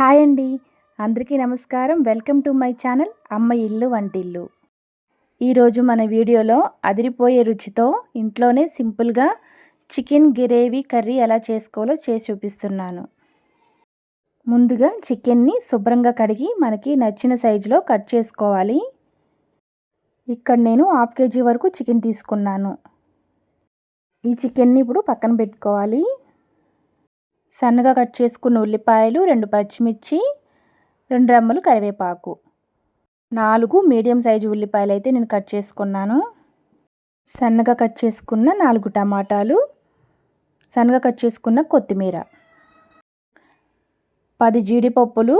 Hi అండి. అందరికీ నమస్కారం. వెల్కమ్ టు మై ఛానల్ అమ్మ ఇల్లు వంటిల్లు. ఈరోజు మన వీడియోలో అదిరిపోయే రుచితో ఇంట్లోనే సింపుల్గా చికెన్ గ్రేవీ కర్రీ ఎలా చేసుకోవాలో చేసి చూపిస్తున్నాను. ముందుగా చికెన్ని శుభ్రంగా కడిగి మనకి నచ్చిన సైజులో కట్ చేసుకోవాలి. ఇక్కడ నేను హాఫ్ కేజీ వరకు చికెన్ తీసుకున్నాను. ఈ చికెన్ని ఇప్పుడు పక్కన పెట్టుకోవాలి. సన్నగా కట్ చేసుకున్న ఉల్లిపాయలు రెండు పచ్చిమిర్చి రెండు రెమ్మలు కరివేపాకు. నాలుగు మీడియం సైజు ఉల్లిపాయలు అయితే నేను కట్ చేసుకున్నాను. సన్నగా కట్ చేసుకున్న నాలుగు టమాటాలు సన్నగా కట్ చేసుకున్న కొత్తిమీర. పది జీడిపప్పులు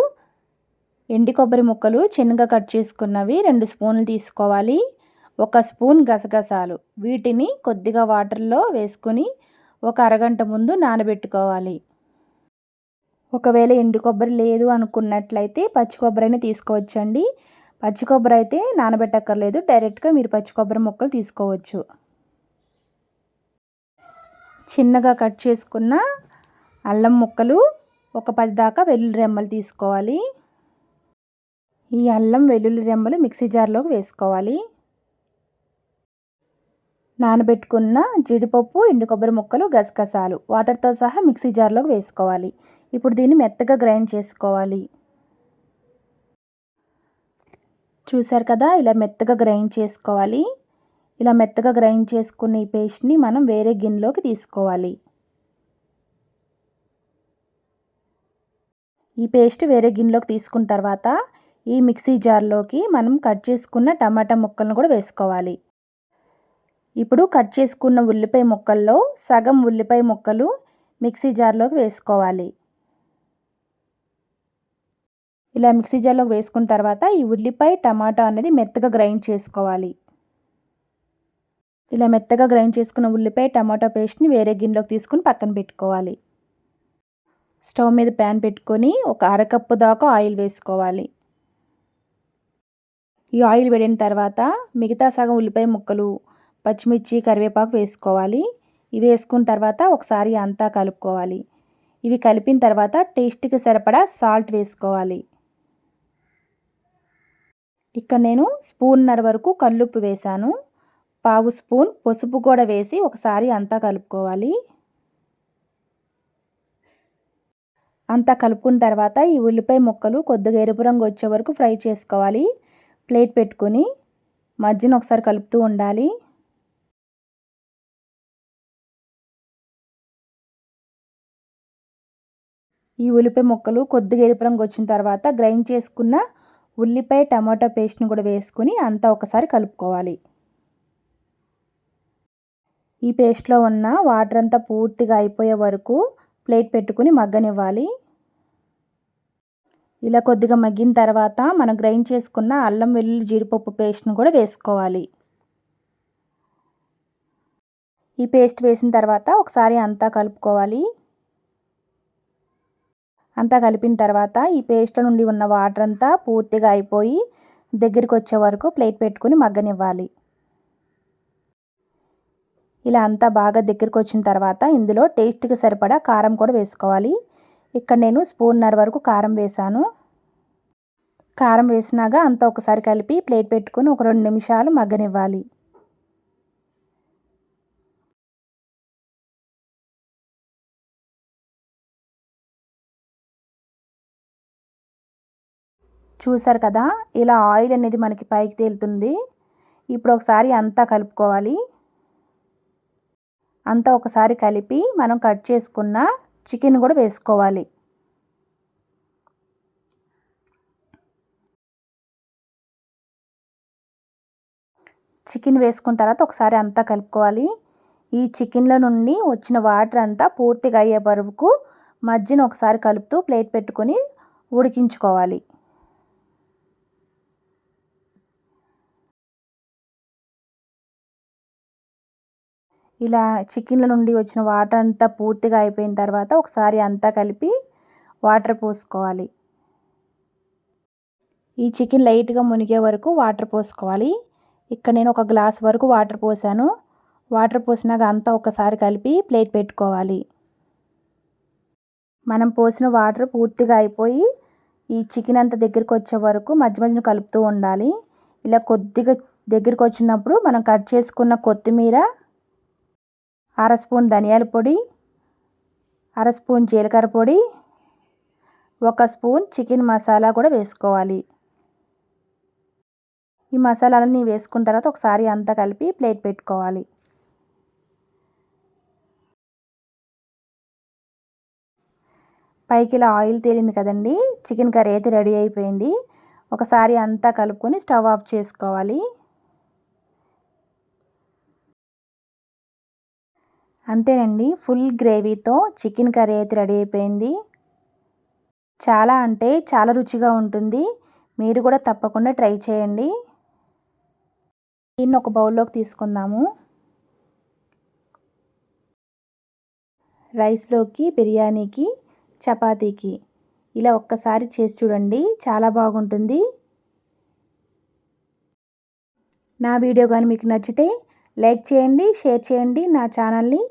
ఎండి కొబ్బరి ముక్కలు చిన్నగా కట్ చేసుకున్నవి రెండు స్పూన్లు తీసుకోవాలి. ఒక స్పూన్ గసగసాలు. వీటిని కొద్దిగా వాటర్లో వేసుకొని ఒక అరగంట ముందు నానబెట్టుకోవాలి. ఒకవేళ ఎండు కొబ్బరి లేదు అనుకున్నట్లయితే పచ్చి కొబ్బరి అయినా తీసుకోవచ్చండి. పచ్చి కొబ్బరి అయితే నానబెట్టక్కర్లేదు. డైరెక్ట్గా మీరు పచ్చి కొబ్బరి ముక్కలు తీసుకోవచ్చు. చిన్నగా కట్ చేసుకున్న అల్లం ముక్కలు ఒక పది దాకా వెల్లుల్లి రెమ్మలు తీసుకోవాలి. ఈ అల్లం వెల్లుల్లి రెమ్మలు మిక్సీ జార్లోకి వేసుకోవాలి. నానబెట్టుకున్న జీడిపప్పు ఎండు కొబ్బరి ముక్కలు గసగసాలు. వాటర్తో సహా మిక్సీ జార్లోకి వేసుకోవాలి. ఇప్పుడు దీన్ని మెత్తగా గ్రైండ్ చేసుకోవాలి. చూసారు కదా ఇలా మెత్తగా గ్రైండ్ చేసుకోవాలి. ఇలా మెత్తగా గ్రైండ్ చేసుకున్న ఈ పేస్ట్ని మనం వేరే గిన్నెలోకి తీసుకోవాలి. ఈ పేస్ట్ వేరే గిన్నెలోకి తీసుకున్న తర్వాత ఈ మిక్సీ జార్లోకి మనం కట్ చేసుకున్న టమాటా ముక్కలను కూడా వేసుకోవాలి. ఇప్పుడు కట్ చేసుకున్న ఉల్లిపాయ ముక్కల్లో సగం ఉల్లిపాయ ముక్కలు మిక్సీ జార్లోకి వేసుకోవాలి. ఇలా మిక్సీ జార్లోకి వేసుకున్న తర్వాత ఈ ఉల్లిపాయ టమాటా అనేది మెత్తగా గ్రైండ్ చేసుకోవాలి. ఇలా మెత్తగా గ్రైండ్ చేసుకున్న ఉల్లిపాయ టమాటా పేస్ట్ని వేరే గిన్నెలోకి తీసుకుని పక్కన పెట్టుకోవాలి. స్టవ్ మీద ప్యాన్ పెట్టుకొని ఒక అరకప్పు దాకా ఆయిల్ వేసుకోవాలి. ఈ ఆయిల్ వేడిన తర్వాత మిగతా సగం ఉల్లిపాయ ముక్కలు పచ్చిమిర్చి కరివేపాకు వేసుకోవాలి. ఇవి వేసుకున్న తర్వాత ఒకసారి అంతా కలుపుకోవాలి. ఇవి కలిపిన తర్వాత టేస్ట్కి సరిపడా సాల్ట్ వేసుకోవాలి. ఇక్కడ నేను స్పూన్నర వరకు కల్లుప్పు వేశాను. పావు స్పూన్ పసుపు కూడా వేసి ఒకసారి అంతా కలుపుకోవాలి. అంతా కలుపుకున్న తర్వాత ఈ ఉల్లిపాయ ముక్కలు కొద్దిగా ఎరుపు రంగు వచ్చే వరకు ఫ్రై చేసుకోవాలి. ప్లేట్ పెట్టుకొని మధ్యన ఒకసారి కలుపుతూ ఉండాలి. ఈ ఉల్లిపాయ ముక్కలు కొద్దిగా ఎరుపు రంగు వచ్చిన తర్వాత గ్రైండ్ చేసుకున్న ఉల్లిపాయ టమాటా పేస్ట్ని కూడా వేసుకుని అంతా ఒకసారి కలుపుకోవాలి. ఈ పేస్ట్లో ఉన్న వాటర్ అంతా పూర్తిగా అయిపోయే వరకు ప్లేట్ పెట్టుకుని మగ్గనివ్వాలి. ఇలా కొద్దిగా మగ్గిన తర్వాత మనం గ్రైండ్ చేసుకున్న అల్లం వెల్లుల్లి జీడిపప్పు పేస్ట్ని కూడా వేసుకోవాలి. ఈ పేస్ట్ వేసిన తర్వాత ఒకసారి అంతా కలుపుకోవాలి. అంతా కలిపిన తర్వాత ఈ పేస్ట్లో నుండి ఉన్న వాటర్ అంతా పూర్తిగా అయిపోయి దగ్గరికి వచ్చే వరకు ప్లేట్ పెట్టుకుని మగ్గనివ్వాలి. ఇలా అంతా బాగా దగ్గరికి వచ్చిన తర్వాత ఇందులో టేస్ట్కి సరిపడా కారం కూడా వేసుకోవాలి. ఇక్కడ నేను స్పూన్నర వరకు కారం వేశాను కారం వేసినాక అంతా ఒకసారి కలిపి ప్లేట్ పెట్టుకుని ఒక రెండు నిమిషాలు మగ్గనివ్వాలి. చూసారు కదా ఇలా ఆయిల్ అనేది మనకి పైకి తేలుతుంది. ఇప్పుడు ఒకసారి అంతా కలుపుకోవాలి. అంతా ఒకసారి కలిపి మనం కట్ చేసుకున్న చికెన్ కూడా వేసుకోవాలి. చికెన్ వేసుకున్న తర్వాత ఒకసారి అంతా కలుపుకోవాలి. ఈ చికెన్లో నుండి వచ్చిన వాటర్ అంతా పూర్తిగా అయ్యే వరకు మధ్యన ఒకసారి కలుపుతూ ప్లేట్ పెట్టుకొని ఉడికించుకోవాలి. ఇలా చికెన్ల నుండి వచ్చిన వాటర్ అంతా పూర్తిగా అయిపోయిన తర్వాత ఒకసారి అంతా కలిపి వాటర్ పోసుకోవాలి. ఈ చికెన్ లైట్గా మునిగే వరకు వాటర్ పోసుకోవాలి. ఇక్కడ నేను ఒక గ్లాస్ వరకు వాటర్ పోసాను. వాటర్ పోసినాక అంతా ఒకసారి కలిపి ప్లేట్ పెట్టుకోవాలి. మనం పోసిన వాటర్ పూర్తిగా అయిపోయి ఈ చికెన్ అంతా దగ్గరికి వచ్చే వరకు మధ్య మధ్యన కలుపుతూ ఉండాలి. ఇలా కొద్దిగా దగ్గరికి వచ్చినప్పుడు మనం కట్ చేసుకున్న కొత్తిమీర అర స్పూన్ ధనియాల పొడి అర స్పూన్ జీలకర్ర పొడి ఒక స్పూన్ చికెన్ మసాలా కూడా వేసుకోవాలి. ఈ మసాలాలన్నీ వేసుకున్న తర్వాత ఒకసారి అంతా కలిపి ప్లేట్ పెట్టుకోవాలి. పైకి ఇలా ఆయిల్ తేలింది కదండి చికెన్ కర్రీ అయితే రెడీ అయిపోయింది. ఒకసారి అంతా కలుపుకొని స్టవ్ ఆఫ్ చేసుకోవాలి. అంతేనండి. ఫుల్ గ్రేవీతో చికెన్ కర్రీ అయితే రెడీ అయిపోయింది. చాలా అంటే చాలా రుచిగా ఉంటుంది. మీరు కూడా తప్పకుండా ట్రై చేయండి. దీన్ని ఒక బౌల్లోకి తీసుకుందాము. రైస్లోకి బిర్యానీకి చపాతీకి ఇలా ఒక్కసారి చేసి చూడండి. చాలా బాగుంటుంది. నా వీడియో కానీ మీకు నచ్చితే లైక్ చేయండి షేర్ చేయండి. నా ఛానల్ని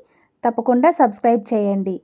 తప్పకుండా సబ్స్క్రైబ్ చేయండి.